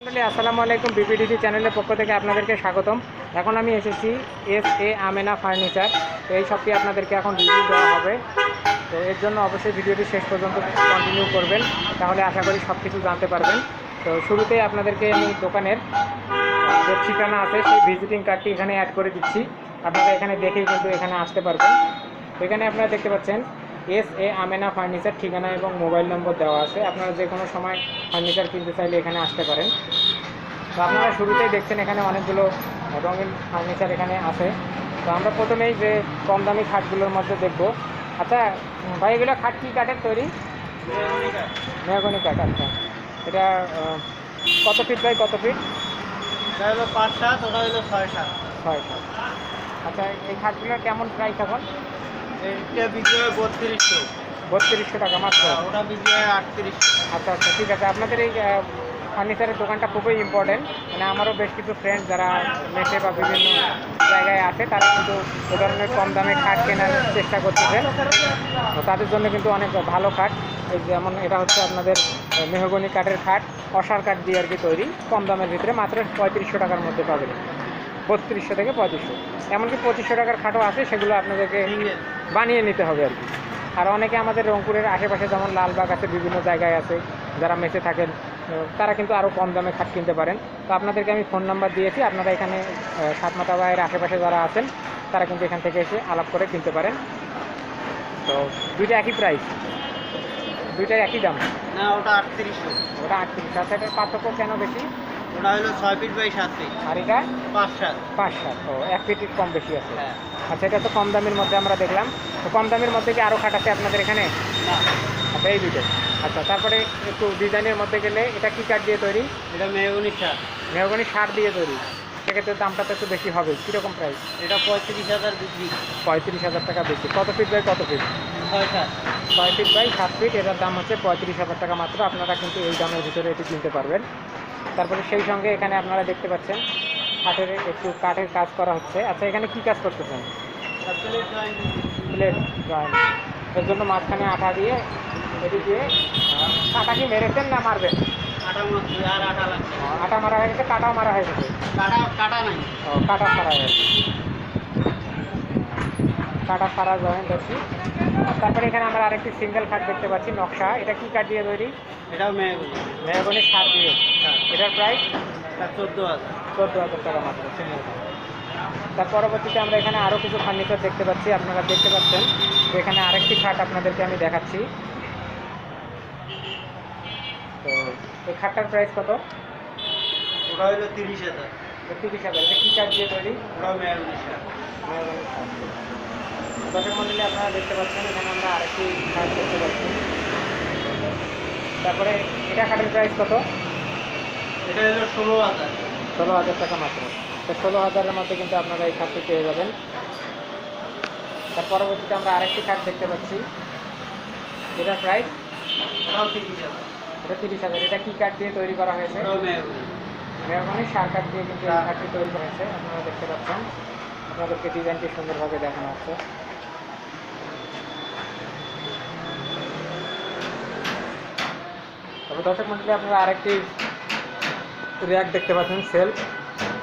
আসসালামু আলাইকুম। বিপিডিসি চ্যানেলের পক্ষ থেকে আপনাদেরকে স্বাগতম। এখন আমি এসেছি এস এ আমেনা ফার্নিচার তো এই শপটি আপনাদেরকে এখন রিভিউ দেওয়া হবে। তো এর জন্য অবশ্যই ভিডিওটি শেষ পর্যন্ত কন্টিনিউ করবেন। তাহলে আশা করি সব কিছু জানতে পারবেন। তো শুরুতেই আপনাদেরকে আমি দোকানের যে ঠিকানা আছে, সেই ভিজিটিং কার্ডটি এখানে অ্যাড করে দিচ্ছি। আপনারা এখানে দেখেই কিন্তু এখানে আসতে পারবেন। এখানে আপনারা দেখতে পাচ্ছেন এস এ আমেনা ফার্নিচার ঠিকানা এবং মোবাইল নম্বর দেওয়া আছে। আপনারা যে কোনো সময় ফার্নিচার কিনতে চাইলে এখানে আসতে পারেন। তো আপনারা শুরুতেই দেখছেন এখানে অনেকগুলো রঙিন ফার্নিচার এখানে আছে। তো আমরা প্রথমেই যে কম দামি খাটগুলোর মধ্যে দেখব। আচ্ছা ভাই এগুলো খাট কী কাঠের তৈরি? মেহগনি কাঠ আচ্ছা। এটা কত ফিট বাই কত ফিট? এটা হলো পাঁচ সাত ওটা হলো ছয় সাত। ছয় সাত। আচ্ছা এই খাটগুলোর কেমন প্রাইস এখন? বত্রিশশো। বত্রিশশো টাকা মাত্র? ওটা হয় আটত্রিশশো। আচ্ছা আচ্ছা ঠিক আছে। আপনাদের এই ফার্নিচারের দোকানটা খুবই ইম্পর্টেন্ট মানে আমারও বেশ কিছু ফ্রেন্ড যারা মেসে বা বিভিন্ন জায়গায় আছে তারা কিন্তু এ ধরনের কম দামে খাট কেনার চেষ্টা করতেছে। তো তাদের জন্য কিন্তু অনেক ভালো খাট। এই যেমন এটা হচ্ছে আপনাদের মেহগনি কাঠের খাট অসার কাঠ দিয়ে আর কি তৈরি। কম দামের ভিতরে মাত্র পঁয়ত্রিশশো টাকার মধ্যে পাবেন। বত্রিশশো থেকে পঁয়ত্রিশশো। এমনকি পঁচিশশো টাকার খাটও আছে সেগুলো আপনাদেরকে বানিয়ে নিতে হবে আর কি। আর অনেকে আমাদের রংপুরের আশেপাশে যেমন লালবাগ আছে বিভিন্ন জায়গায় আছে যারা মেসে থাকেন তারা কিন্তু আরও কম দামে খাট কিনতে পারেন। তো আপনাদেরকে আমি ফোন নাম্বার দিয়েছি আপনারা এখানে সাতমাতা বাইয়ের আশেপাশে যারা আছেন তারা কিন্তু এখান থেকে এসে আলাপ করে কিনতে পারেন। তো দুইটা একই প্রাইস দুইটাই একই দাম? না ওটা আটত্রিশশো। ওটা আটত্রিশ। আচ্ছা পার্থক্য কেন বেশি? ওটা হলো ছয় ফিট বাই সাত ফিট আর এটা? পাঁচ সাত। পাঁচ সাত ও এক কম বেশি আছে। হ্যাঁ। আচ্ছা এটা তো কম দামের মধ্যে আমরা দেখলাম। তো কম দামের মধ্যে কি আরও খাট আছে আপনাদের এখানে? আচ্ছা এই দুটো। আচ্ছা তারপরে একটু ডিজাইনের মধ্যে গেলে এটা কি কাঠ দিয়ে তৈরি? এটা মেহগুনি মেহগনি সার দিয়ে তৈরি। সেক্ষেত্রে দামটা তো একটু বেশি হবে। কীরকম প্রাইস এটা পঁয়ত্রিশ হাজার বিক্রি। পঁয়ত্রিশ হাজার টাকা বেশি। কত ফিট বাই কত ফিট ছয় সাত। ছয় ফিট বাই সাত ফিট এটার দাম হচ্ছে পঁয়ত্রিশ হাজার টাকা মাত্র। আপনারা কিন্তু এই দামের ভিতরে এটি কিনতে পারবেন। তারপরে সেই সঙ্গে এখানে আপনারা দেখতে পাচ্ছেন কাঠের একটু কাঠের কাজ করা হচ্ছে। আচ্ছা এখানে কি কাজ করতেছেন? Plate joint. এর জন্য মাঝখানে আঠা দিয়ে এটি দিয়ে আটা কি মেরেছেন না মারবেন? আটা আর আটা আটা মারা হয়ে গেছে কাটাও মারা হয়ে গেছে। কাটা কাটা নাই। ও কাটা সারা হয়ে গেছে। কাটা সারা জয়েন্ট আছে। তারপরে এখানে আমরা আরেকটি সিঙ্গেল খাট দেখতে পাচ্ছি নকশা। এটা কি কাঠ দিয়ে তৈরি? এটাও মেহগুনি মেহগনি সার দিয়ে। হ্যাঁ। এটার প্রাইস চোদ্দ হাজার। চোদ্দ হাজার টাকা মাত্র সিঙ্গেল তার পরবর্তীতে আমরা এখানে আরও কিছু ফার্নিচার দেখতে পাচ্ছি আপনারা দেখতে পাচ্ছেন। যে এখানে আরেকটি খাট আপনাদেরকে আমি দেখাচ্ছি। তো এই খাটটার প্রাইস কত? ওটা হলো তিরিশ হাজার। তিরিশ হাজার। এটা কী কাঠ দিয়ে তৈরি? ওটাও মেহগুনি সাত দশের মন্ডলে আপনারা দেখতে পাচ্ছেন এখানে আমরা আরেকটি খাট দেখতে পাচ্ছি। তারপরে এটা খাটের প্রাইস কত? এটা হলো ষোলো হাজার। ষোলো হাজার টাকা মাত্র। তো ষোলো হাজারের মধ্যে কিন্তু আপনারা এই খাটটি পেয়ে যাবেন। তার পরবর্তীতে আমরা আরেকটি খাট দেখতে পাচ্ছি। এটার প্রাইস এটা তিরিশ হাজার। এটা কী কাঠ দিয়ে তৈরি করা হয়েছে? মেহগুনি সার কাঠ দিয়ে কিন্তু এই খাটটি তৈরি করা হয়েছে। আপনারা দেখতে পাচ্ছেন। আপনাদেরকে ডিজাইনটি সুন্দরভাবে দেখানো হচ্ছে। দর্শক মন্ডলী আপনারা আরেকটি র্যাক দেখতে পাচ্ছেন সেলফ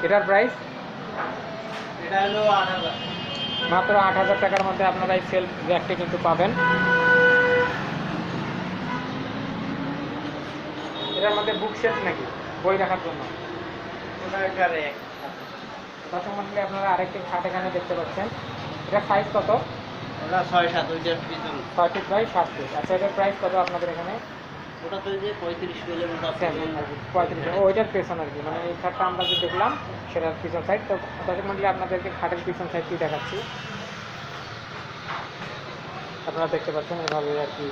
এটার প্রাইস এটা হলো মাত্র আট হাজার টাকার মধ্যে আপনারা এই সেলফ র্যাকটি কিন্তু পাবেন। এটার মধ্যে বুক শেলফ নাকি? বই রাখার জন্য। একটা র্যাক। দর্শক মন্ডলী আপনারা আরেকটি খাট এখানে দেখতে পাচ্ছেন। এটা সাইজ কত? ওটা ছয় সাত ছয় ফিট বাই সাত ফিট আচ্ছা এটার প্রাইস কত আপনাদের এখানে? যে পঁয়ত্রিশ কিলোমিটার আচ্ছা পঁয়ত্রিশ ও ওইটার পেছন আর কি। মানে এই খাটটা আমরা যে দেখলাম, সেটার পিছন সাইড তো দর্শক মন্ডলী, আপনাদেরকে খাটের পিছন সাইডটি দেখাচ্ছি? আপনারা দেখতে পাচ্ছেন, এভাবে আর কি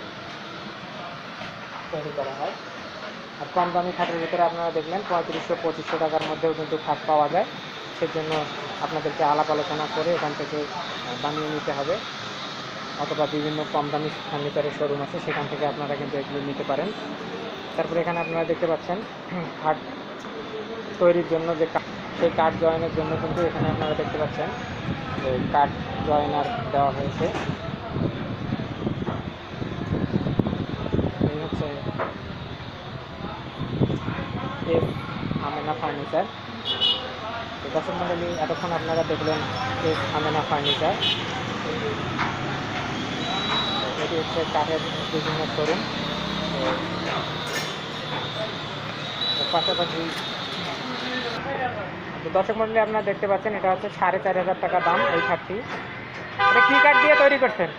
তৈরি করা হয়। আর কম দামি খাটের ভিতরে আপনারা দেখলেন, পঁয়ত্রিশশো, পঁচিশশো টাকার মধ্যেও কিন্তু খাট পাওয়া যায়। সেজন্য আপনাদেরকে আলাপ আলোচনা করে এখান থেকে বানিয়ে নিতে হবে। অথবা বিভিন্ন কম দামি ফার্নিচারের শোরুম আছে, সেখান থেকে আপনারা কিন্তু এগুলো নিতে পারেন। তারপরে এখানে আপনারা দেখতে পাচ্ছেন খাট তৈরির জন্য যে সেই কাঠ জয়েনের জন্য কিন্তু এখানে আপনারা দেখতে পাচ্ছেন যে কাঠ জয়েনার দেওয়া হয়েছে। এই হচ্ছে এস আমেনা ফার্নিচার। দর্শক মন্ডলী এতক্ষণ আপনারা দেখলেন এস আমেনা ফার্নিচার। এটি হচ্ছে কাঠের বিভিন্ন শোরুম তো পাশাপাশি তো দর্শক মন্ডলী আপনারা দেখতে পাচ্ছেন এটা হচ্ছে সাড়ে চার হাজার টাকা দাম এই খাটটি। এটা কী কাঠ দিয়ে তৈরি করছেন?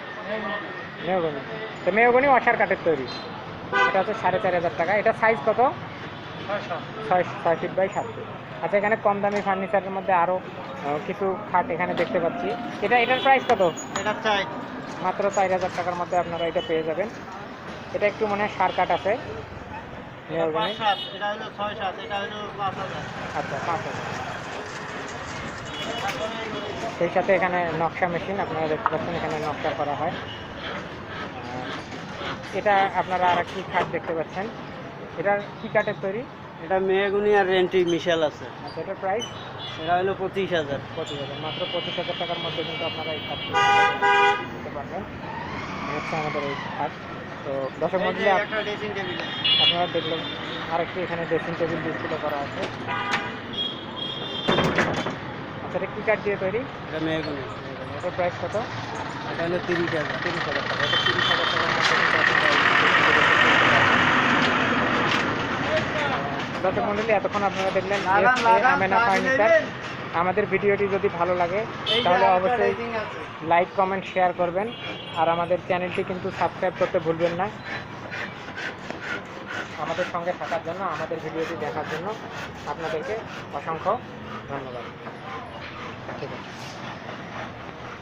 মেহগনি। তো মেহগনি অসার কাঠের তৈরি। এটা হচ্ছে সাড়ে চার হাজার টাকা। এটা সাইজ কত? ছয় ছয় ফিট বাই সাত ফিট আচ্ছা এখানে কম দামি ফার্নিচারের মধ্যে আরও কিছু খাট এখানে দেখতে পাচ্ছি। এটা এটার প্রাইস কত? এটা চাই। মাত্র চার হাজার টাকার মধ্যে আপনারা এটা পেয়ে যাবেন। এটা একটু মনে হয় সার কাঠ আছে। আচ্ছা পাঁচ হাজার। সেই সাথে এখানে নকশা মেশিন আপনারা দেখতে পাচ্ছেন এখানে নকশা করা হয়। এটা আপনারা আর একটি খাট দেখতে পাচ্ছেন। এটার কি কাঠের তৈরি? এটা মেহগুনি আর রেন্টি মিশাল আছে। আচ্ছা এটার প্রাইস এটা হলো পঁচিশ হাজার পঁচিশ হাজার। মাত্র পঁচিশ হাজার টাকার মধ্যে কিন্তু আপনারা এই খাট দিতে পারবেন। হচ্ছে আমাদের এই খাট তো দর্শক টেবিল আপনারা দেখলেন আরেকটি এখানে ড্রেসিং টেবিল ডিসপ্লে করা আছে। আচ্ছা এটা কী কাঠ দিয়ে তৈরি? এটা মেহগুনি। এটার প্রাইস কত? এটা হলো তিরিশ হাজার। তিরিশ হাজার টাকা। এটা তিরিশ হাজার টাকার মধ্যে কিন্তু আপনারা এই দর্শক মন্ডলী এতক্ষণ আপনারা দেখলেন আমেনা ফার্নিচার আমাদের ভিডিওটি যদি ভালো লাগে তাহলে অবশ্যই লাইক কমেন্ট শেয়ার করবেন। আর আমাদের চ্যানেলটি কিন্তু সাবস্ক্রাইব করতে ভুলবেন না। আমাদের সঙ্গে থাকার জন্য আমাদের ভিডিওটি দেখার জন্য আপনাদেরকে অসংখ্য ধন্যবাদ। ঠিক আছে।